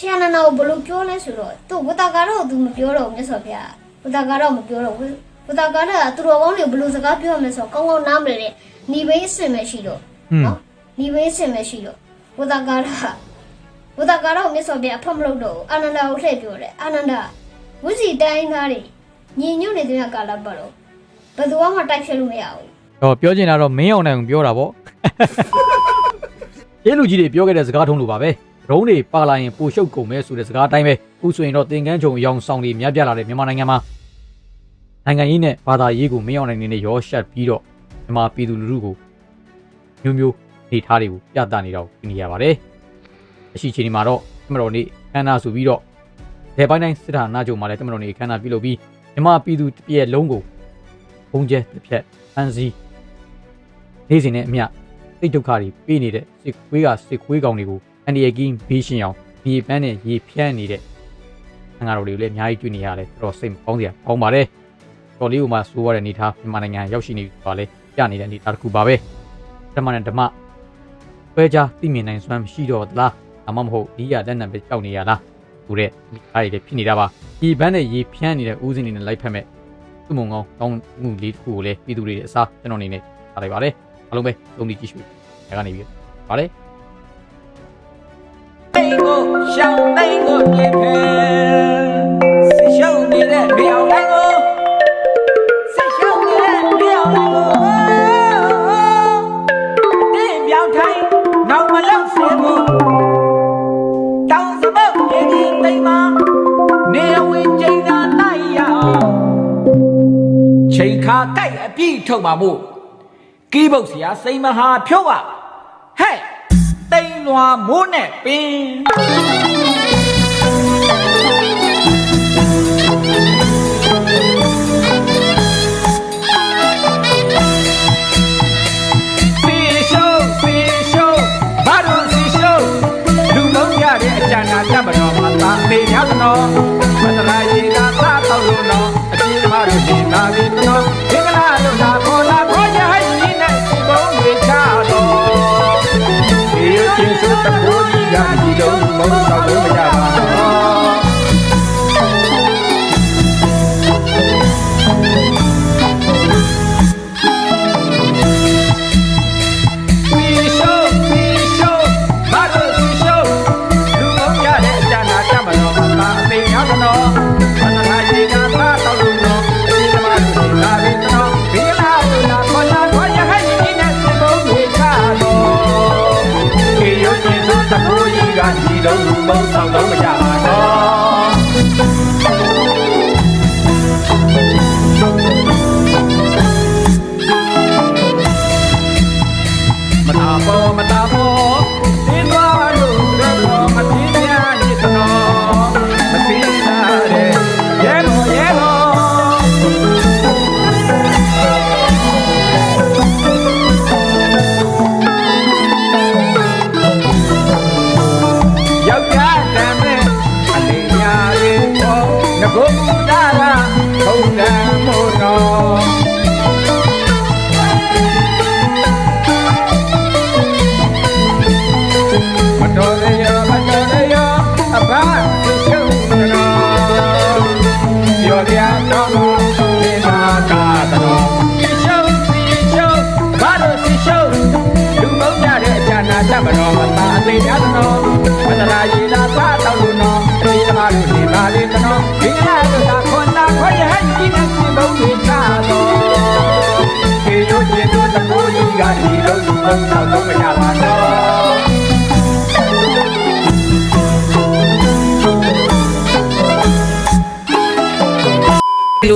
ရှန်နနာကိုဘယ်လိုပြောလဲဆိုတော့သူဝတ္တကာတော့သူမပြောတော့ဘူးမြတ်စွာဘုရားဝတ္တကာတော့မပြောတော့ဘူးဝတ္တကာကသူတော်ကောင်းတွေဘယ်လိုစကားပြောရမလဲဆိုတော့ကောင်းကောင်းနားမလည်တဲ့ညီဘေးအစ်စ်မရှိတော့อืมနော်ညီဘေးအစ်စ်မရှိတော့ဝတ္တကာရဝတ္တကာတော့မြတ်စွာဘုရားအဖတ်မလုပ်တော့ဘူးအာနန္ဒာကိုလှည့်ပြောတယ်အာနန္ဒာဝစီတိုင်းသားတွေညီညွတ်နေတဲ့ကာလပတ်တော့ဘယ်သူမှတိုက်ဖြတ်လို့မရဘူးတော့ပြောချင်တာတော့မင်းအောင်နိုင်ကိုပြောတာပေါ့ရဲလူကြီးတွေပြောခဲ့တဲ့စကားထုံးလိုပါပဲ ရုံးတွေပါလာရင်ပိုရှုပ်ကုန်မယ်ဆိုတဲ့စကားအတိုင်းပဲအခုဆိုရင်တော့တင်ကန်းချုံအယောင်ဆောင်တွေများပြားလာတဲ့မြန်မာနိုင်ငံမှာနိုင်ငံရေးနဲ့ဘာသာရေးကိုမင်းအောင်နိုင်နေနဲ့ရောရှက်ပြီးတော့မြန်မာပြည်သူလူထုကိုမျိုးမျိုးနေထားတွေကိုပြသနေတော့သိနေရပါတယ်အရှိချိန်ဒီမှာတော့တမတော်နေ့ခန္ဓာဆိုပြီးတော့ဒေပိုင်းတိုင်းစစ်ဌာနချုပ်မှာလည်းတမတော်နေ့ခန္ဓာပြုလုပ်ပြီးမြန်မာပြည်သူတစ်ပြည့်လုံးကိုဘုံကျဲတစ်ဖြက်အန်စီနေ့စဉ်နဲ့အမျှစိတ်ဒုက္ခတွေပေးနေတဲ့စစ်ခွေးကစစ်ခွေးကောင်တွေကို အန်ဒီယကင်းဘေးရှင်အောင်မြေပန်းနဲ့ရေဖြန်းနေတဲ့ငါတို့တွေကိုလည်းအများကြီးတွေ့နေရတယ်တော်တော်စိတ်မကောင်းစရာကောင်းပါတယ်တော်လေးကမှစိုးရတဲ့အနေထားမြန်မာနိုင်ငံရောက်ရှိနေပါလေပြနေတဲ့အနေထားတစ်ခုပါပဲဓမ္မနဲ့ဓမ္မခွဲခြားသိမြင်နိုင်စွမ်းမရှိတော့သလားအမမဟုတ်ဒီရလက်နံပဲကြောက်နေရလားဆိုတဲ့အားတွေဖြစ်နေတာပါဒီဘန်းနဲ့ရေဖြန်းနေတဲ့ဦးစင်းနေနဲ့လိုက်ဖက်မဲ့သူ့မုံကောင်းကောင်းမှုလေးတစ်ခုကိုလည်းပြည်သူတွေအစားကျွန်တော်အနေနဲ့ထားလိုက်ပါတယ်အားလုံးပဲသုံးပြီးကြည့်ရှုဒါကနေပြီးပါလေသိန်းကို ရှောင်းသိန်းကိုပြေဖယ်ဆရှောင်းနေတဲ့မြောင်တိုင်းကိုဆရှောင်းနေတဲ့မြောင်တိုင်းကိုတင်းပြောင်းထိုင်နောက်မလောက်စေဘူးတောင်စပုတ်ရေဒီသိမ်းမနေဝင်ချိန်သာလိုက်ရအောင်ချိန်ခါတိုက်အပြည့်ထုတ်မှာမို့ကီးပုတ်ဆရာစိန်မဟာဖြုတ်ကဟဲ့တိမ် လွာမိုးနဲ့ပင်စီရှုံးစီရှုံးဘာလို့စီရှုံးလူလုံးရတဲ့အကြံနာတတ်မတော်မှာသာမေရသနောမတရာရေသာသာတော့လို့နော်အပြေမတို့ဒီနာပြီနော်ဒီကလာတို့သာ ချင်းစုတကိုးကြီးကဒီလုံးမု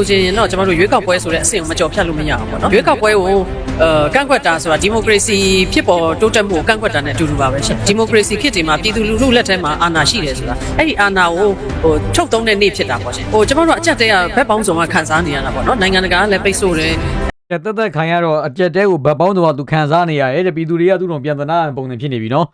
ချင်းရင်တော့ကျွန်တော်တို့ရွေးကောက်ပွဲဆိုတဲ့အဆင့်ကိုမကြော်ဖြတ်လို့မရအောင်ပေါ့နော်ရွေးကောက်ပွဲကိုအဲကန့်ကွက်တာဆိုတာဒီမိုကရေစီဖြစ်ပေါ်တိုးတက်မှုကိုကန့်ကွက်တာနဲ့အတူတူပါပဲရှင်ဒီမိုကရေစီခေတ်ဒီမှာပြည်သူလူထုလက်ထဲမှာအာဏာရှိတယ်ဆိုတာအဲ့ဒီအာဏာကိုဟိုထုတ်သုံးတဲ့နေ့ဖြစ်တာပေါ့ရှင်ဟိုကျွန်တော်တို့အကြက်တဲကဘက်ပေါင်းစုံကခံစားနေရတာပေါ့နော်နိုင်ငံတကာကလည်းပိတ်ဆို့တယ် ကဲတက်တက်ခိုင်ကတော့အကြက်တဲကိုဗတ်ပေါင်းတော့သူခံစားနေရတယ်တဲ့ပြည်သူတွေကသူ့တော်ပြန်သနာပုံစံဖြစ်နေပြီနော်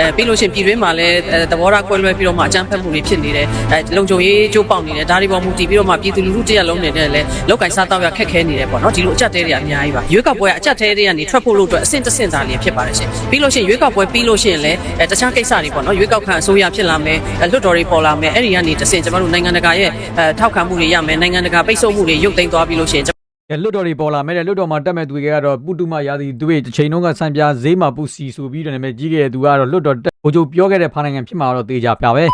အဲပြီးလို့ရှိရင်ပြည်တွင်းမှာလည်းအဲသဘောထားကွဲလွဲပြီးတော့မှအကြမ်းဖက်မှုတွေဖြစ်နေတယ်အဲလုံခြုံရေးကြိုးပေါက်နေတယ်ဒါတွေပေါ်မူတည်ပြီးတော့မှပြည်သူလူထုတရက်လုံးနေတဲ့လည်းလောက်ကင်စားတော့ရခက်ခဲနေတယ်ပေါ့နော်ဒီလိုအကြက်တဲတွေအများကြီးပါရွေးကောက်ပွဲကအကြက်တဲတွေကနေထွက်ဖို့လို့အတွက်အဆင့်တစ်ဆင့်သာလျင်ဖြစ်ပါတယ်ရှင်ပြီးလို့ရှိရင်ရွေးကောက်ပွဲပြီးလို့ရှိရင်လည်းအဲတခြားကိစ္စတွေပေါ့နော်ရွေးကောက်ခံအစိုးရဖြစ်လာမယ်အဲလွတ်တော်တွေပေါ်လာမယ်အဲ့ဒီကနေတစ်ဆင့်ကျမတို့နိုင်ငံတကာရဲ့အဲထောက်ခံမှုတွေရမယ်နိုင်ငံတကာပိတ်ဆို့မှုတွေရုပ်သိမ်းသွားပြီးလို့ရှိရင်ကဲ လွတ်တော်တွေပေါ်လာမယ်တဲ့လွတ်တော်မှာတက်မဲ့သူတွေကတော့ပုတုမရာသီသူတွေတစ်ချိန်လုံးကစံပြဈေးမှာပူစီဆိုပြီးတော့နာမည်ကြီးခဲ့တဲ့သူကတော့လွတ်တော်တက်ဟိုချိုပြောခဲ့တဲ့ဖာနိုင်ငံဖြစ်မှာတော့တေချာပြပဲ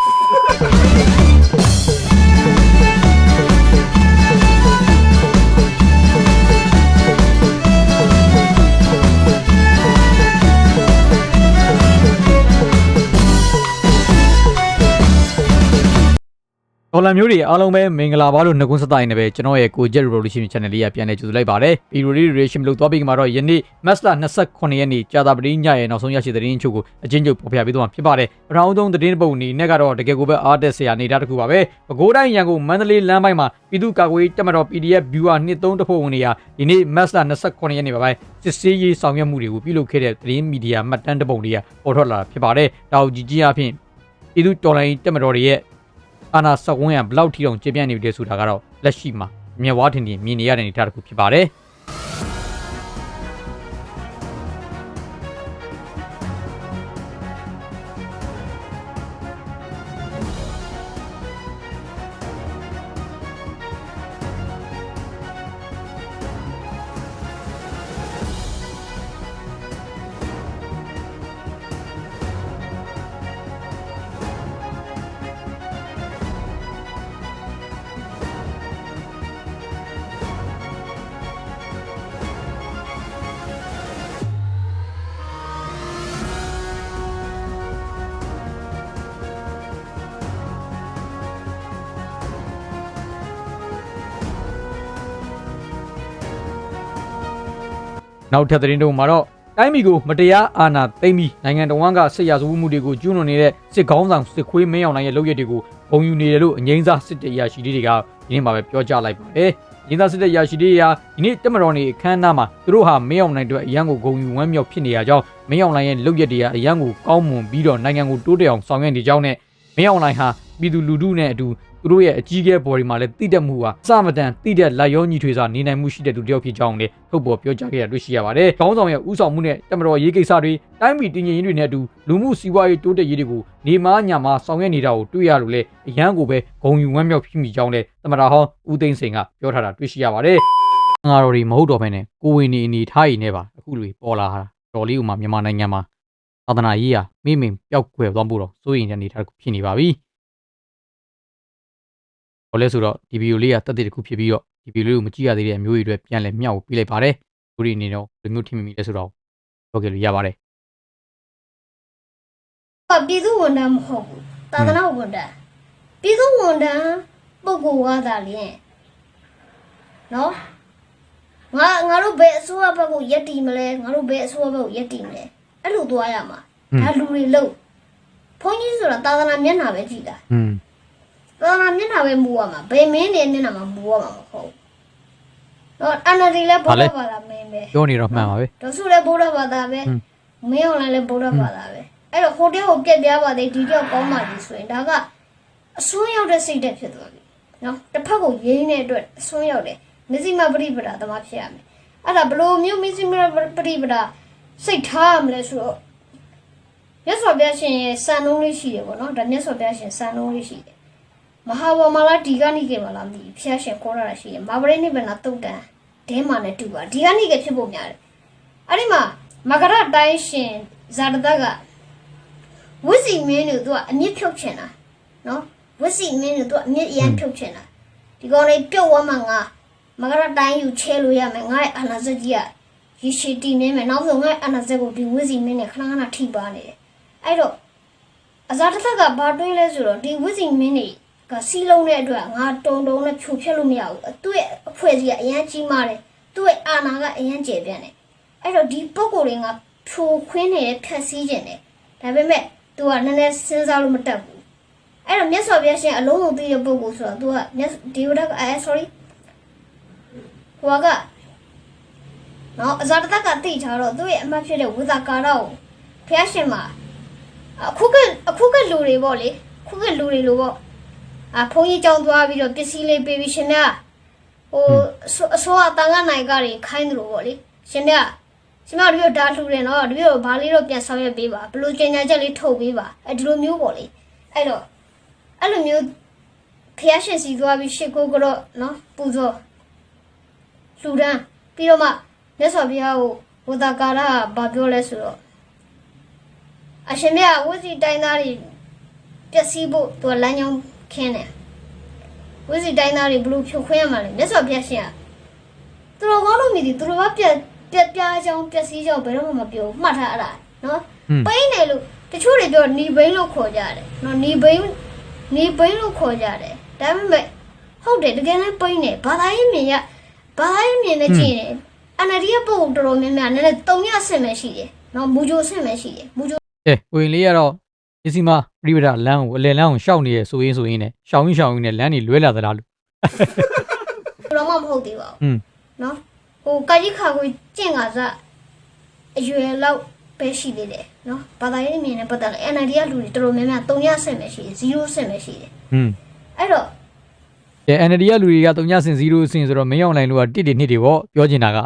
ဒေါ်လာမျိုးတွေအားလုံးပဲမင်္ဂလာပါလို့နှုတ်ခွန်းဆက်တိုင်းနဲ့ပဲကျွန်တော်ရဲ့ကို Jet Revolution Channel လေးကပြန်လည်ကြိုဆိုလိုက်ပါတယ်။ဗီဒီယိုလေး reaction လုပ်သွားပြီးမှတော့ယနေ့ Master 29ရက်နေ့ကြာသပတေးညရဲ့နောက်ဆုံးရရှိတဲ့သတင်းချုပ်ကိုအချင်းချုပ်ပေါ်ပြပေးသွားမှာဖြစ်ပါတယ်။ပထမဆုံးသတင်းပုံအနေနဲ့ကတော့တကယ်ကိုပဲအားတက်စရာနေတာတစ်ခုပါပဲ။ပဲခူးတိုင်းရန်ကုန်မန္တလေးလမ်းပိုင်းမှာပြည်သူ့ကာကွယ်ရေးတပ်မတော် PDF viewer 23တဖို့ဝင်နေရဒီနေ့ Master 29ရက်နေ့ပါပဲစစ်စေးရေးဆောင်ရွက်မှုတွေကိုပြုလုပ်ခဲ့တဲ့သတင်းမီဒီယာမှတ်တမ်းတစ်ပုံလေးကပေါ်ထွက်လာတာဖြစ်ပါတယ်။ဒါကိုကြည့်ကြည့်အဖြစ်ပြည်သူ့တော်လှန်ရေးတပ်မတော်တွေရဲ့ အာနာစက်ဝန်းရဘလောက်ထီအောင်ကျေပြန့်နေပြီလဲဆိုတာကတော့လက်ရှိမှာမြက်ဝါထင်ထင်မြင်နေရတဲ့အနေအထားတစ်ခုဖြစ်ပါတယ်။ နောက်ထပ်သတင်းတို့မှာတော့တိုင်းပြည်ကိုမတရားအာဏာသိမ်းပြီးနိုင်ငံတော်ဝန်ကစစ်ရာဇဝတ်မှုတွေကိုကျူးလွန်နေတဲ့စစ်ကောင်းဆောင်စစ်ခွေးမင်းအောင်နိုင်ရဲ့လုပ်ရက်တွေကိုဂုဏ်ယူနေတယ်လို့အငိမ့်စားစစ်တေအရာရှိတွေကဒီနေ့မှာပဲပြောကြားလိုက်ပါတယ်။ရင်းသားစစ်တေအရာရှိတွေကဒီနေ့တက်မတော်နေအခမ်းအနားမှာသူတို့ဟာမင်းအောင်နိုင်တို့အရန်ကိုဂုဏ်ယူဝမ်းမြောက်ဖြစ်နေရကြောင်းမင်းအောင်နိုင်ရဲ့လုပ်ရက်တွေကအရန်ကိုကောင်းမွန်ပြီးတော့နိုင်ငံကိုတိုးတက်အောင်ဆောင်ရွက်နေကြောင်းနဲ့မင်းအောင်နိုင်ဟာပြည်သူလူထုနဲ့အတူ သူတို့ရဲ့အကြီးအကဲဘော်ဒီမှာလည်းတိတက်မှုဟာအစမတန်တိတက်လက်ရောညီထွေစွာနေနိုင်မှုရှိတဲ့သူတစ်ယောက်ဖြစ်ကြောင်းလည်းထုတ်ပေါ်ပြောကြားခဲ့ရတွေ့ရှိရပါတယ်။ခေါင်းဆောင်ရဲ့ဥဆောင်မှုနဲ့တမတော်ရေးကိစ္စတွေတိုင်းပြည်တည်ငြိမ်ရေးတွေနဲ့အတူလူမှုစီးပွားရေးတိုးတက်ရေးတွေကိုနေမားညာမာဆောင်ရွက်နေတာကိုတွေ့ရလို့လေအရန်ကိုပဲဂုံယူဝမ်းမြောက်ဖြစ်မိကြောင်းလည်းတမတော်ဟောင်းဦးသိန်းစိန်ကပြောထားတာတွေ့ရှိရပါတယ်။ငါတော်ဒီမဟုတ်တော့ဘဲနဲ့ကိုဝင်နေအနေထားရည်နဲ့ပါအခုလူပေါ်လာတာတော်လေးဥမာမြန်မာနိုင်ငံမှာသာသနာရေးဟာမိမိပျောက်ကွယ်သွားမှုတော့စိုးရိမ်တဲ့အနေအထားတစ်ခုဖြစ်နေပါပြီ။ ဘာလဲဆိုတော့ဒီဗီဒီယိုလေးကတက်တဲ့တစ်ခုဖြစ်ပြီးတော့ဒီဗီဒီယိုလေးကိုမကြည့်ရသေးတဲ့အမျိုးတွေအတွက်ပြန်လည်မျှဝေပေးလိုက်ပါတယ်။ဒီအနေနဲ့တော့ဘယ်မျိုးထင်မိလဲဆိုတော့ပြောခဲ့လို့ရပါတယ်ကပြည်သူဝန်ထမ်းမဟုတ်ဘူးသာသနာဝန်ထမ်းပြည်သူဝန်ထမ်းပုဂ္ဂိုလ်ဝါသာလျင်နော်ငါငါတို့ဘယ်အစိုးရဘက်ကိုယက်တီမလဲငါတို့ဘယ်အစိုးရဘက်ကိုယက်တီမလဲအဲ့လိုသွားရမှာဒါလူတွေလို့ဘုန်းကြီးဆိုတာသာသနာမျက်နှာပဲကြည့်တာ။อืม သာသနာမျက်နှာပဲမူရမှာဘယ်မင်းနေမျက်နှာမှာမူရမှာမဟုတ်ဘူးတော့အနာဒီလဲဘုရားဘာသာမင်းပဲပြောနေတော့မှန်ပါပဲတော့စုလည်းဘုရားဘာသာပဲဟွန်းမင်းအောင်လည်းဘုရားဘာသာပဲအဲ့တော့ဟိုတဲကိုပြက်ပြားပါသေးဒီတော့ကောင်းပါပြီဆိုရင်ဒါကအစွန်းရောက်တဲ့စိတ်တက်ဖြစ်သွားပြီနော်တစ်ဖက်ကိုရင်းနေတဲ့အတွက်အစွန်းရောက်တယ်မစ္စည်းမပရိပဒါသမားဖြစ်ရမယ်အဲ့ဒါဘလို့မျိုးမစ္စည်းမပရိပဒါစိတ်ထားရမလဲဆိုတော့မြတ်စွာဘုရားရှင်ရဲ့စံနှုန်းလေးရှိတယ်ပေါ့နော်ဒါမြတ်စွာဘုရားရှင်စံနှုန်းလေးရှိတယ် မဟာဝမလာဒီကနိကေမလာမသိဘူးဘုရားရှင်ခေါ်ရတာရှိတယ်မာပရိနိဗ္ဗာန်တုတ်တန်ဒဲမာနဲ့တူပါဒီကနိကေဖြစ်ဖို့များတယ်အဲ့ဒီမှာမကရတိုင်းရှင်ဇာတတကဝစ်စီမင်းတို့သူကအမြင့်ဖြုတ်ချင်တာနော်ဝစ်စီမင်းတို့သူကအမြင့်အရန်ဖြုတ်ချင်တာဒီကောင်လေးပြုတ်သွားမှငါမကရတိုင်းယူချဲလို့ရမယ်ငါရဲ့အာနာစက်ကြီးကရရှိတည်နေမယ်နောက်ဆုံးငါရဲ့အာနာစက်ကိုဒီဝစ်စီမင်းနဲ့ခဏခဏထိပါနေတယ်အဲ့တော့အဇာတတကဘာတွေးလဲဆိုတော့ဒီဝစ်စီမင်းတွေ ကစီးလုံးတဲ့အတွက်ငါတုံတုံနဲ့ဖြိုဖျက်လို့မရဘူးသူ့ရဲ့အဖွဲ့ကြီးကအရန်ကြီးမားတယ်သူ့ရဲ့အာနာကအရန်ကျယ်ပြန့်တယ်အဲ့တော့ဒီပုံကိုယ်တွေကဖြိုခွင်းနေဖြတ်စည်းခြင်းတယ်ဒါပေမဲ့ तू ကနည်းနည်းစဉ်းစားလို့မတက်ဘူးအဲ့တော့မြတ်စွာဘုရားရှင်အလုံးစုံသိတဲ့ပုံကိုယ်ဆိုတော့ तू ကမြတ်ဒီဝဒကအဲ sorry ဟိုကနော်အဇာတတကတိထားတော့သူ့ရဲ့အမတ်ဖြစ်တဲ့ဝိသကာရကိုဖျားရှင်မှာအခုကအခုကလူတွေပေါ့လေအခုကလူတွေလိုပေါ့ အဖုန်းကြီးကြောင်းသွားပြီးတော့ပစ္စည်းလေးပေးပြီးရှင်မြဟိုအစိုးရတန်ခါနိုင်ကတွေခိုင်းတယ်လို့ပေါ့လေရှင်မြရှင်မြတို့ဒါလှူတယ်နော်တို့ဘာလေးတော့ပြန်ဆောင်ရွက်ပေးပါဘလို့ကျင်ညာချက်လေးထုတ်ပေးပါအဲဒီလိုမျိုးပေါ့လေအဲ့တော့အဲ့လိုမျိုးဖျားရှင်စီသွားပြီးရှစ်ကိုကတော့နော်ပူဇော်လှူဒန်းပြီးတော့မှမြတ်စွာဘုရားကိုဝတ္တကာရကဘာပြောလဲဆိုတော့အရှင်မြတ်ဝစီတိုင်းသားတွေပျက်စီးဖို့သူကလမ်းကြောင်း ခင်းတယ်ဝစီတိုင်းသားတွေဘလို့ဖြိုခွင်းရမှာလဲမြတ်စွာဘုရားရှင်ကသူတို့ကောင်းလို့မြည်ဒီသူတို့ကပြက်ပြက်ပြားကြောင်းပျက်စီးကြောင်းဘယ်တော့မှမပြောဘူးမှတ်ထားအဲ့ဒါနော်ဟွန်းပိန်းတယ်လို့တချို့တွေပြောနီဘိန်းလို့ခေါ်ကြတယ်နော်နီဘိန်းနီဘိန်းလို့ခေါ်ကြတယ်ဒါပေမဲ့ဟုတ်တယ်တကယ်လည်းပိန်းတယ်ဘာသာရေးမြင်ရဘာသာရေးမြင်နဲ့ကြည့်တယ်အနာဒီကပုံတော်တော်များများနည်းနည်းတုံရဆင့်ပဲရှိတယ်နော်မူဂျိုဆင့်ပဲရှိတယ်မူဂျိုကဲဝင်လေးကတော့ ပစ္စည်းမပြိပဒလမ်းကိုအလယ်လမ်းကိုရှောက်နေရဆိုရင်ဆိုရင်နဲ့ရှောင်းရင်ရှောင်းရင်နဲ့လမ်းတွေလွဲလာသလားလို့တော့မှမဟုတ်သေးပါဟွန်းဘူးနော်ဟိုကာကြီးခါကိုကျင့်ကစားအရွယ်လောက်ပဲရှိသေးတယ်နော်ဘာသာရေးမြင်နဲ့ပတ်သက်လို့ NID ကလူတွေတော်တော်များများတုံရဆင့်ပဲရှိတယ်0ဆင့်ပဲရှိတယ်ဟွန်းအဲ့တော့ကဲ NLD ကလူတွေက3ညစင်0စင်ဆိုတော့မင်းအောင်နိုင်လို့ကတစ်တွေနှစ်တွေပေါ့ပြောချင်တာက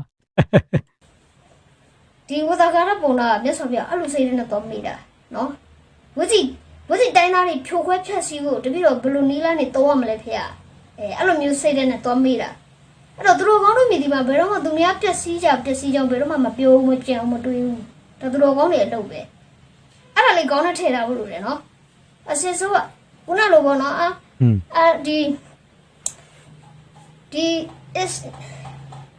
ဒီဝဇာကာရပုံနာမြတ်စွာဘုရားအဲ့လိုစိတ်နဲ့တော့မိတာနော် ဝစီဝစီတိုင်းသားတွေဖြိုခွဲဖြက်စီးဖို့တပိတော့ဘယ်လိုနီးလာနေတော့ရမလဲဖေ။အဲအဲ့လိုမျိုးစိတ်နဲ့တော့မိတာအဲ့တော့သူတို့ကောင်းတို့မိဒီမှာဘယ်တော့မှသူများပျက်စီးကြပျက်စီးကြောင်ဘယ်တော့မှမပြောဘူးမကြံဘူးမတွေးဘူးဒါသူတို့ကောင်းတွေအလုပ်ပဲအဲ့ဒါလေးကောင်းနဲ့ထည့်ထားဖို့လိုတယ်နော်အစစ်ဆိုးကခုနလိုပေါ့နော်အာဟွန်းအဲဒီဒီ is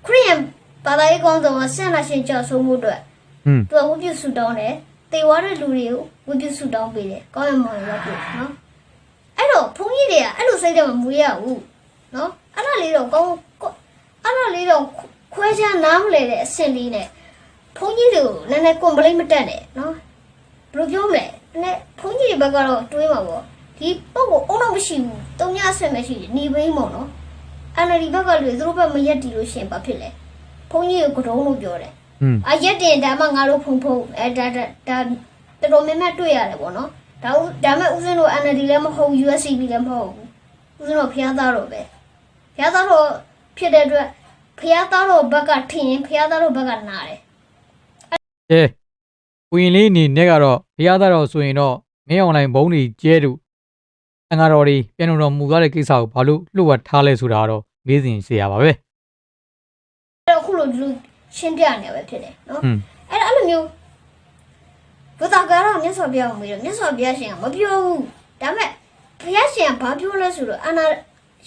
Korean ဘာသာရေးကောင်းဆောင်ကဆန္ဒရှင်ကြောက်ဆုံးမှုအတွက်ဟွန်းသူကဝတ်ပြုဆူတောင်းတယ် တေဝါတဲ့လူတွေကိုဝတ်ပြုဆူတောင်းပေးတယ်ကောင်းရမောင်ရောက်ပြီနော်အဲ့တော့ဘုန်းကြီးတွေကအဲ့လိုစိတ်ထဲမှာမူရဘူးနော်အဲ့ဒါလေးတော့ကောင်းကောင်းအဲ့ဒါလေးတော့ခွဲခြားနားမလဲတဲ့အဆင့်လေးနဲ့ဘုန်းကြီးတွေကိုနည်းနည်း complain မတက်နဲ့နော်ဘယ်လိုပြောမလဲနည်းဘုန်းကြီးတွေဘက်ကတော့တွေးမှာပေါ့ဒီပုံကိုအုံတော့မရှိဘူးတုံညအဆင့်မရှိဘူးหนีဘိန်းပေါ့နော်အန်ဒီဘက်ကလူတွေသူတို့ဘက်မရက်တီလို့ရှရင်ဘာဖြစ်လဲဘုန်းကြီးကိုကတုံးလို့ပြောတယ်ဟွန်း အရက်တင်ဒါမှငါတို့ဖုံဖုံအဲဒါဒါဒါတော်တော်များများတွေ့ရတယ်ပေါ့နော်ဒါဥဒါမဲ့ဦးစင်းတို့ NLD လည်းမဟုတ် USCB လည်းမဟုတ်ဘူးဦးစင်းတို့ဖျားသားတော့ပဲဖျားသားတော့ဖြစ်တဲ့အတွက်ဖျားသားတော့ဘက်ကထင်ရင်ဖျားသားတော့ဘက်ကနာတယ်ကဲဝင်လေးအနေနဲ့ကတော့ဘုရားသားတော်ဆိုရင်တော့မင်းအောင်နိုင်ဘုံတွေကျဲတူအင်္ဂါတော်တွေပြန်တော်မူသွားတဲ့ကိစ္စကိုဘာလို့လှုပ်ဝက်ထားလဲဆိုတာတော့မေးစဉ်ရှင်းရပါပဲအဲ့တော့အခုလိုလူ ရှင်းပြနေပဲဖြစ်တယ်နော်ဟွန်းအဲ့ဒါအဲ့လိုမျိုးဘုရားကတော့မြတ်စွာဘုရားကိုမေးတော့မြတ်စွာဘုရားရှင်ကမပြောဘူးဒါမဲ့ဘုရားရှင်ကဘာပြောလဲဆိုတော့အနာ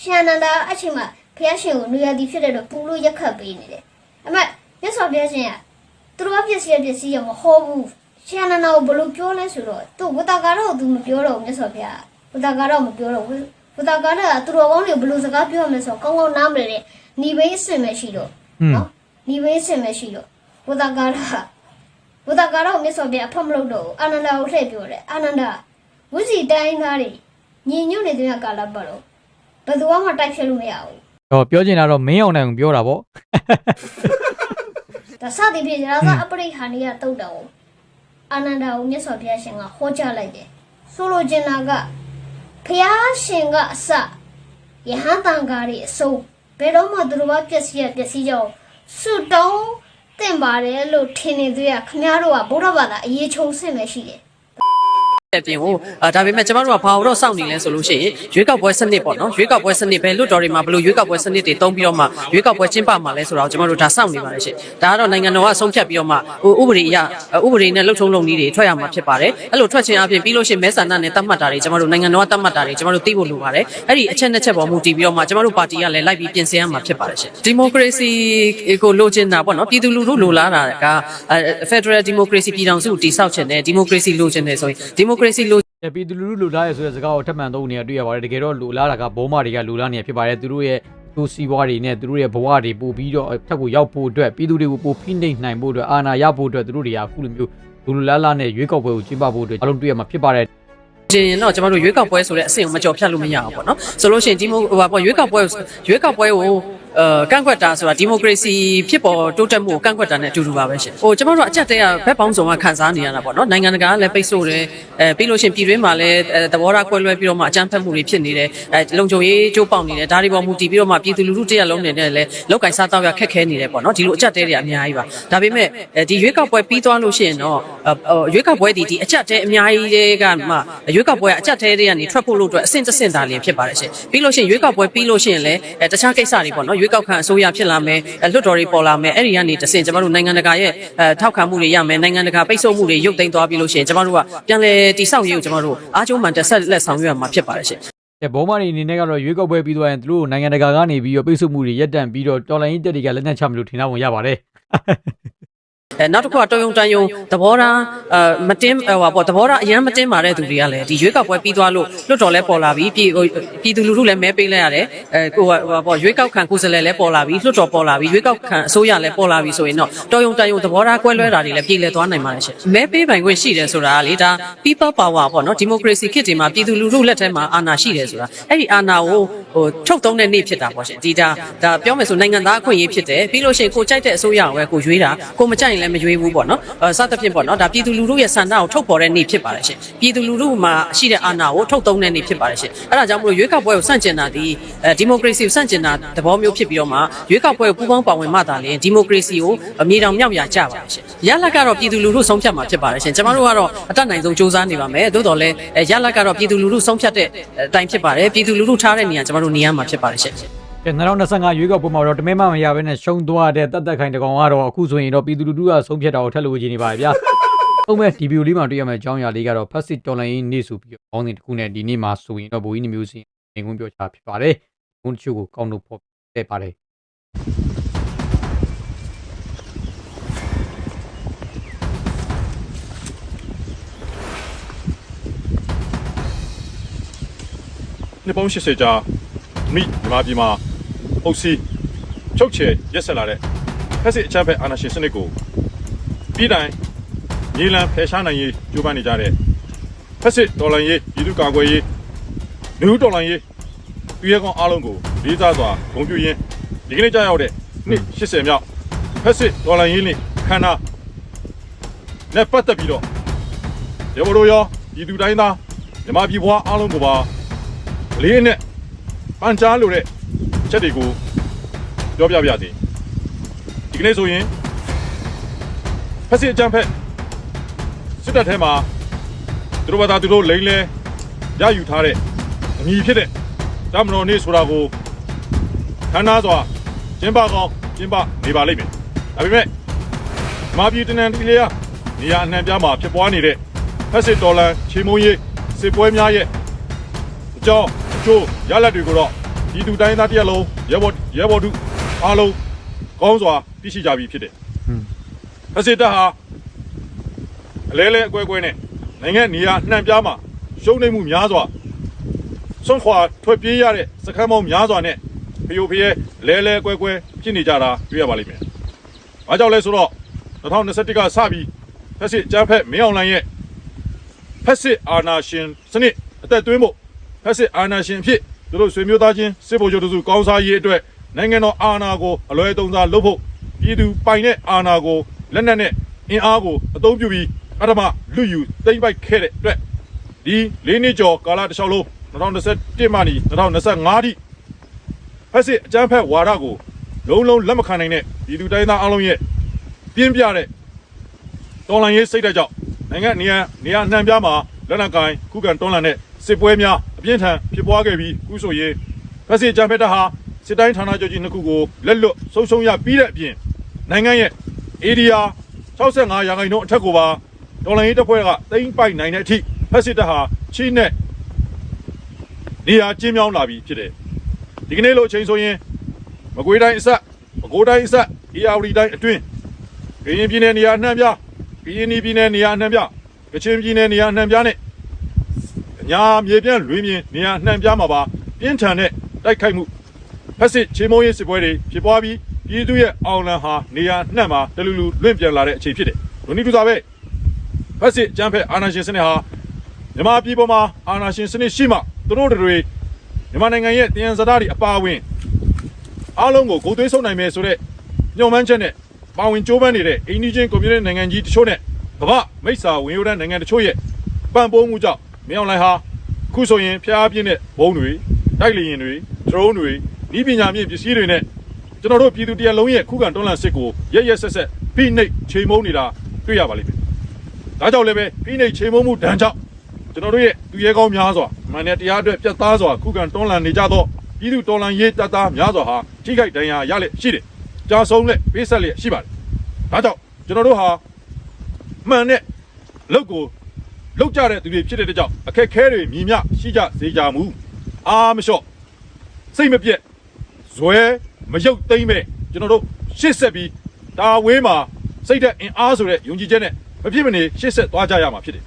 ရှင်အနန္ဒာအချိန်မှာဘုရားရှင်ကိုနေရာဒီဖြစ်တဲ့တော့ပူလို့ရက်ခတ်ပေးနေတယ်အမေမြတ်စွာဘုရားရှင်ကသူတို့ကပြည့်စည်ရပြည့်စည်ရမဟုတ်ဘူးရှင်အနန္ဒာကိုဘယ်လိုပြောလဲဆိုတော့သူဘုရားကတော့သူမပြောတော့ဘူးမြတ်စွာဘုရားဘုရားကတော့မပြောတော့ဘူးဘုရားကတော့သူတို့ကောင်းတွေဘယ်လိုစကားပြောရမလဲဆိုတော့ကောင်းကောင်းနားမလည်တဲ့ညီဘိန်းအစ်စ်မရှိတော့ဟွန်း နော်ညီဘိန်းအစ်စ်မရှိတော့ဘုရားကတော့ဘုဒ္ဓကာတော့မြတ်စွာဘုရားအဖတ်မလုပ်တော့ဘူးအာနန္ဒာကိုလှည့်ပြောတယ်အာနန္ဒာဝစီတိုင်းသားတွေညီညွတ်နေတဲ့ကာလပတ်တော့ဘယ်သူမှတိုက်ဖြတ်လို့မရဘူးတော့ပြောချင်တာတော့မင်းအောင်နိုင်ကိုပြောတာပေါ့ဒါစသည်ဖြင့်ရာဇအပရိဟာနိယတုတ်တော်အာနန္ဒာကိုမြတ်စွာဘုရားရှင်ကဟောကြားလိုက်တယ်ဆိုလိုချင်တာကဘုရားရှင်ကအစယဟန်တန်ဃာတွေအစုံဘယ်တော့မှသူတို့ဘာပျက်စီးရပျက်စီးကြအောင် ဆုတောင်းတင်ပါတယ်လို့ထင်နေသေးရခမည်းတော်ကဗုဒ္ဓဘာသာအရေးချုံဆင့်ပဲရှိတယ် တဲ့ပြင်ကိုအာဒါပေမဲ့ကျမတို့ကဘာလို့တော့စောင့်နေလဲဆိုလို့ရှိရင်ရွေးကောက်ပွဲစနစ်ပေါ့နော်ရွေးကောက်ပွဲစနစ်ပဲလွတ်တော်တွေမှာဘလို့ရွေးကောက်ပွဲစနစ်တွေတုံးပြီးတော့မှရွေးကောက်ပွဲကျင်းပမှာလဲဆိုတော့ကျမတို့ဒါစောင့်နေပါတယ်ရှင်ဒါကတော့နိုင်ငံတော်ကဆုံးဖြတ်ပြီးတော့မှဟိုဥပဒေအရဥပဒေနဲ့လှုပ်ထုံးလုပ်နည်းတွေထွက်ရမှာဖြစ်ပါတယ်အဲ့လိုထွက်ခြင်းအပြင်ပြီးလို့ရှိရင်မဲဆန္ဒနဲ့တတ်မှတ်တာတွေကျမတို့နိုင်ငံတော်ကတတ်မှတ်တာတွေကျမတို့သိဖို့လိုပါတယ်အဲ့ဒီအချက်နှစ်ချက်ပေါ်မူတည်ပြီးတော့မှကျမတို့ပါတီကလည်းလိုက်ပြီးပြင်ဆင်ရမှာဖြစ်ပါတယ်ရှင်ဒီမိုကရေစီကိုလိုချင်တာပေါ့နော်ပြည်သူလူထုလိုလားတာကဖက်ဒရယ်ဒီမိုကရေစီပြည်ထောင်စုကိုတည်ဆောက်ခြင်းနဲ့ဒီမိုကရေစီလိုချင်တယ်ဆိုရင်ဒီမိုကရေစီလို။ပြည်သူလူထုလူလားရဲဆိုတဲ့စကားကိုထပ်မံသုံးနေရတွေ့ရပါတယ်။တကယ်တော့လူလားတာကဘုံမတွေကလူလားနေဖြစ်ပါတယ်။သူတို့ရဲ့သူစီးပွားတွေနဲ့သူတို့ရဲ့ဘဝတွေပို့ပြီးတော့ထက်ကိုရောက်ဖို့အတွက်ပြည်သူတွေကိုပို့ဖိနှိပ်နိုင်ဖို့အတွက်အာဏာရဖို့အတွက်သူတို့တွေကအခုလိုမျိုးလူလူလားလားနဲ့ရွေးကောက်ပွဲကိုကျင်းပဖို့အတွက်အလုံးတွေ့ရမှာဖြစ်ပါတယ်ရှင်ရင်တော့ကျမတို့ရွေးကောက်ပွဲဆိုတဲ့အဆင့်ကိုမကြော်ဖြတ်လို့မရအောင်ပေါ့နော်ဆိုလို့ရှိရင်ဒီမိုဟိုပါပေါ့ရွေးကောက်ပွဲကိုရွေးကောက်ပွဲကိုအဲကန့်ကွက်တာဆိုတာဒီမိုကရေစီဖြစ်ပေါ်တိုးတက်မှုကိုကန့်ကွက်တာနဲ့အတူတူပါပဲရှင်ဟိုကျမတို့အကြက်တဲကဘက်ပေါင်းစုံကခံစားနေရတာပေါ့နော်နိုင်ငံတကာကလည်းပိတ်ဆို့တယ်အဲပြီးလို့ရှရင်ပြည်တွင်းမှာလည်းအဲသဘောထားကွဲလွဲပြီးတော့မှအကြမ်းဖက်မှုတွေဖြစ်နေတယ်အဲလုံခြုံရေးကြိုးပေါက်နေတယ်ဒါတွေပေါ်မူတည်ပြီးတော့မှပြည်သူလူထုတရက်လုံးနေနဲ့လည်းလောက်ကိုင်းစားတော့ရခက်ခဲနေတယ်ပေါ့နော်ဒီလိုအကြက်တဲတွေအများကြီးပါဒါပေမဲ့အဲဒီရွေးကောက်ပွဲပြီးသွားလို့ရှိရင်တော့ရွေးကောက်ပွဲဒီဒီအကြက်တဲအများကြီးတွေကမှရွေးကောက်ပွဲအကြက်တဲတွေကနေထွက်ဖို့လို့အတွက်အဆင့်တစ်ဆင့်သာလျင်ဖြစ်ပါတယ်ရှင်ပြီးလို့ရှိရင်ရွေးကောက်ပွဲပြီးလို့ရှိရင်လည်းတခြားကိစ္စတွေပေါ့နော်ရွေးကောက်ခံအစိုးရဖြစ်လာမယ်လွတ်တော်တွေပေါ်လာမယ်အဲ့ဒီကနေတစ်ဆင့်ကျမတို့နိုင်ငံတကာရဲ့ထောက်ခံမှုတွေရမယ်နိုင်ငံတကာပိတ်ဆို့မှုတွေရုပ်သိမ်းသွားပြီးလို့ရှိရင်ကျမတို့ကပြန်လည်တိစောက်ရေးကိုကျမတို့အားကျုံးမှန်တက်ဆက်လက်ဆောင်ရွက်မှာဖြစ်ပါတယ်ရှင်ကဲဘုံမတွေအနေနဲ့ကတော့ရွေးကောက်ပွဲပြီးသွားရင်သူတို့နိုင်ငံတကာကနေပြီးတော့ပိတ်ဆို့မှုတွေရပ်တန့်ပြီးတော့တော်လိုင်းရေးတက်တွေကလက်နက်ချမလို့ထင်တာဝင်ရပါတယ် အဲနောက်တစ်ခုကတော်ယုံတန်ယုံသဘောထားအဲမတင်းဟိုပါပေါ့သဘောထားအရန်မတင်းမာတဲ့သူတွေကလည်းဒီရွေးကောက်ပွဲပြီးသွားလို့လွတ်တော်လဲပေါ်လာပြီပြည်ဟိုပြည်သူလူထုလည်းမဲပေးလိုက်ရတယ်အဲကိုဟိုပါပေါ့ရွေးကောက်ခံကိုယ်စားလှယ်လည်းပေါ်လာပြီလွတ်တော်ပေါ်လာပြီရွေးကောက်ခံအစိုးရလည်းပေါ်လာပြီဆိုရင်တော့တော်ယုံတန်ယုံသဘောထားကွဲလွဲတာတွေလည်းပြည်လည်သွားနိုင်ပါတယ်ရှင်မဲပေးပိုင်ခွင့်ရှိတယ်ဆိုတာကလေဒါ people power ပေါ့နော်ဒီမိုကရေစီခေတ်ဒီမှာပြည်သူလူထုလက်ထဲမှာအာဏာရှိတယ်ဆိုတာအဲ့ဒီအာဏာကိုဟိုထုတ်သုံးတဲ့နေ့ဖြစ်တာပေါ့ရှင်ဒီဒါဒါပြောမယ်ဆိုနိုင်ငံသားအခွင့်အရေးဖြစ်တယ်ပြီးလို့ရှိရင်ကိုကြိုက်တဲ့အစိုးရကိုပဲကိုရွေးတာကိုမကြိုက်ရင်လည်းမရွေးဘူးပေါ့နော်အဲစသဖြင့်ပေါ့နော်ဒါပြည်သူလူထုရဲ့ဆန္ဒကိုထုတ်ပေါ်တဲ့နေ့ဖြစ်ပါတယ်ရှင်ပြည်သူလူထုမှာရှိတဲ့အာဏာကိုထုတ်သုံးတဲ့နေ့ဖြစ်ပါတယ်ရှင်အဲ့ဒါကြောင့်မလို့ရွေးကောက်ပွဲကိုစန့်ကျင်တာဒီအဲဒီမိုကရေစီကိုစန့်ကျင်တာသဘောမျိုးဖြစ်ပြီးတော့မှရွေးကောက်ပွဲကိုပူးပေါင်းပါဝင်မှသာလေဒီမိုကရေစီကိုအမြေတောင်မြောက်ရာကြပါရှင်ရလကတော့ပြည်သူလူထုဆုံးဖြတ်မှာဖြစ်ပါတယ်ရှင်ကျမတို့ကတော့အတက်နိုင်ဆုံးစူးစမ်းနေပါမယ်သို့တော်လည်းရလကတော့ပြည်သူလူထုဆုံးဖြတ်တဲ့အတိုင်းဖြစ်ပါတယ်ပြည်သူလူထုထားတဲ့နေရာကျမတို့နေရာမှာဖြစ်ပါတယ်ရှင် ကဲ2025ရွေးကောက်ပွဲမှာတော့တမဲမမရဘဲနဲ့ရှုံးသွားတဲ့တက်တက်ခိုင်တကောင်ကတော့အခုဆိုရင်တော့ပြည်သူလူထုကဆုံးဖြတ်တာကိုထက်လို့ကြီးနေပါဗျာ။ဟုတ်မဲ့ဒီဗီဒီယိုလေးမှာတွေ့ရမယ့်အကြောင်းအရာလေးကတော့ဖက်စစ်တော်လိုင်းနေ့ဆိုပြီးတော့ခေါင်းစဉ်တစ်ခုနဲ့ဒီနေ့မှာဆိုရင်တော့ဘူကြီးနှမျိုးစီငုံပြောချဖြစ်ပါတယ်။ငုံတချို့ကိုကောင်းလို့ဖော်ပြပါတယ်နှစ်ပေါင်း80ကြာမိမြန်မာပြည်မှာ အုပ်စီးချုပ်ချယ်ရက်ဆက်လာတဲ့ဖက်စစ်အချမ်းဖက်အာဏာရှင်စနစ်ကိုပြည်တိုင်းမြေလံဖယ်ရှားနိုင်ရေးကြိုးပမ်းနေကြတဲ့ဖက်စစ်တော်လှန်ရေးပြည်သူ့ကာကွယ်ရေးလူဦးတော်လှန်ရေးပြည်ရဲကောင်အားလုံးကိုလေးစားစွာဂုဏ်ပြုရင်းဒီကနေ့ကြာရောက်တဲ့နှစ်80မြောက်ဖက်စစ်တော်လှန်ရေးနေ့ခန္ဓာနဲ့ပတ်သက်ပြီးတော့ရေဘော်တို့ရောပြည်သူတိုင်းသားမြန်မာပြည်ဘွားအားလုံးကိုပါလေးနဲ့ပန်ကြားလို့တဲ့ ချက်တွေကိုပြောပြပြစီဒီကနေ့ဆိုရင်ဖက်စစ်အကြမ်းဖက်စစ်တပ်ထဲမှာသူတို့ဘာသာသူတို့လိမ့်လဲရယူထားတဲ့အမည်ဖြစ်တဲ့တမတော်နေဆိုတာကိုခန္ဓာစွာကျင်းပကောင်းကျင်းပနေပါလိမ့်မယ်ဒါပေမဲ့မာပြည်တနန်တီလျာနေရာအနှံ့ပြားမှာဖြစ်ပွားနေတဲ့ဖက်စစ်တော်လန်ချေမုံရေးစစ်ပွဲများရဲ့အကြောင်းအကျိုးရလဒ်တွေကိုတော့ ဒီသူတိုင်းသားတစ်ရက်လုံးရဲဘော်ရဲဘော်တို့အားလုံးကောင်းစွာသိရှိကြပြီဖြစ်တယ်။ဖက်စစ်တပ်ဟာအလဲလဲအကွဲကွဲနဲ့နိုင်ငံနေရာနှံ့ပြားမှာရှုံးနေမှုများစွာဆွန့်ခွာထွက်ပြေးရတဲ့စခန်းပေါင်းများစွာနဲ့ဖျို့ဖျဲလဲလဲကွဲကွဲဖြစ်နေကြတာတွေ့ရပါလိမ့်မယ်။ဘာကြောင့်လဲဆိုတော့2021ကစပြီးဖက်စစ်ကြမ်းဖက်မင်းအောင်လှိုင်ရဲ့ဖက်စစ်အာဏာရှင်စနစ်အသက်သွင်းဖို့ဖက်စစ်အာဏာရှင်အဖြစ် သူတို့ဆွေမျိုးသားချင်းစစ်ဗိုလ်ချုပ်တို့စုကောင်းစားရေးအတွက်နိုင်ငံတော်အာဏာကိုအလွဲသုံးစားလုပ်ဖို့ပြည်သူပိုင်တဲ့အာဏာကိုလက်နက်နဲ့အင်အားကိုအသုံးပြုပြီးအထမလူယူသိမ့်ပိုက်ခဲ့တဲ့အတွက်ဒီ၄နှစ်ကျော်ကာလတစ်လျှောက်လုံး2021မှ2025ထိဖက်စစ်အကြမ်းဖက်ဝါဒကိုလုံးလုံးလက်မခံနိုင်တဲ့ပြည်သူတိုင်းသားအလုံးရဲ့ပြင်းပြတဲ့တော်လှန်ရေးစိတ်ဓာတ်ကြောင့်နိုင်ငံနေရာနေရာနှံပြားမှာလက်နက်ကိုင်ခုခံတွန်းလှန်တဲ့စစ်ပွဲများ အပြင်းထန်ဖြစ်ပွားခဲ့ပြီးခုဆိုရင်ဖက်စစ်ကြံဖက်တပ်ဟာစစ်တိုင်းဌာနချုပ်ကြီးနှစ်ခုကိုလက်လွတ်ဆုံးရှုံးရပြီးတဲ့အပြင်နိုင်ငံရဲ့အေရီယာ65ရာခိုင်နှုန်းအထက်ကိုပါတော်လှန်ရေးတပ်ဖွဲ့ကသိမ်းပိုက်နိုင်တဲ့အထိဖက်စစ်တပ်ဟာချိနဲ့နေရာကျင်းမြောင်းလာပြီးဖြစ်တယ်ဒီကနေ့လိုအချိန်ဆိုရင်မကွေးတိုင်းအစပ်မကွိုးတိုင်းအစပ်အေယာဝတီတိုင်းအတွင်းကရင်ပြည်နယ်နေရာအနှံ့ပြားကရင်ပြည်နယ်နေရာအနှံ့ပြားကချင်ပြည်နယ်နေရာအနှံ့ပြားနဲ့ ညာမြေပြန့်လွေးမြင်နေရာနှံပြားမှာပါပြင်းထန်တဲ့တိုက်ခိုက်မှုဖက်စစ်ချေမုံရေးစစ်ပွဲတွေဖြစ်ပွားပြီးပြည်သူရဲ့အောင်လံဟာနေရာနှံ့မှာတလူလူလွင့်ပြန်လာတဲ့အချိန်ဖြစ်တယ်။လူနည်းတူသာပဲဖက်စစ်ကြမ်းဖက်အာဏာရှင်စနစ်ဟာမြန်မာပြည်ပေါ်မှာအာဏာရှင်စနစ်ရှိမှသူတို့တွေမြန်မာနိုင်ငံရဲ့တည်ရန်စကားတွေအပါအဝင်အားလုံးကိုကိုယ်သွေးဆုံနိုင်မယ်ဆိုတဲ့ညှော်မှန်းချက်နဲ့ပါဝင်ကြိုးပမ်းနေတဲ့အိန္ဒိယကွန်မြူနစ်နိုင်ငံကြီးတချို့နဲ့ကမ္ဘာမိတ်ဆာဝင်ရိုးတန်းနိုင်ငံတချို့ရဲ့ပံ့ပိုးမှုကြောင့် မင်းအောင်လှိုင်ဟာခုဆိုရင်ဖျားပြင်းတဲ့ဘုံတွေတိုက်လေရင်တွေဒရုန်းတွေဤပညာမြင့်ပစ္စည်းတွေနဲ့ကျွန်တော်တို့ပြည်သူတရလုံးရဲ့ခုခံတွန်းလှန်စစ်ကိုရက်ရက်ဆက်ဆက်ဖိနှိပ်ချိန်မုံနေတာတွေ့ရပါလိမ့်မယ်။ဒါကြောင့်လည်းပဲဖိနှိပ်ချိန်မုံမှုဒဏ်ကြောင့်ကျွန်တော်တို့ရဲ့သူရဲကောင်းများစွာမှန်တဲ့တရားအတွက်ပြတ်သားစွာခုခံတွန်းလှန်နေကြသောပြည်သူတော်လှန်ရေးတပ်သားများစွာဟာထိခိုက်ဒဏ်ရာရလက်ရှိတယ်။ကြာဆုံးလက်ပေးဆက်လက်ရှိပါတယ်။ဒါကြောင့်ကျွန်တော်တို့ဟာမှန်တဲ့လုပ်ကို လောက်ကြတဲ့သူတွေဖြစ်တဲ့ကြောင့်အခက်ခဲတွေမြည်မြရှိကြစေကြမူအာမလျှော့စိတ်မပြတ်ဇွဲမရုပ်သိမ့်မဲ့ကျွန်တော်တို့ရှစ်ဆက်ပြီးဒါဝေးမှာစိတ်သက်အင်အားဆိုတဲ့ယုံကြည်ချက်နဲ့မဖြစ်မနေရှစ်ဆက်သွားကြရမှာဖြစ်တယ်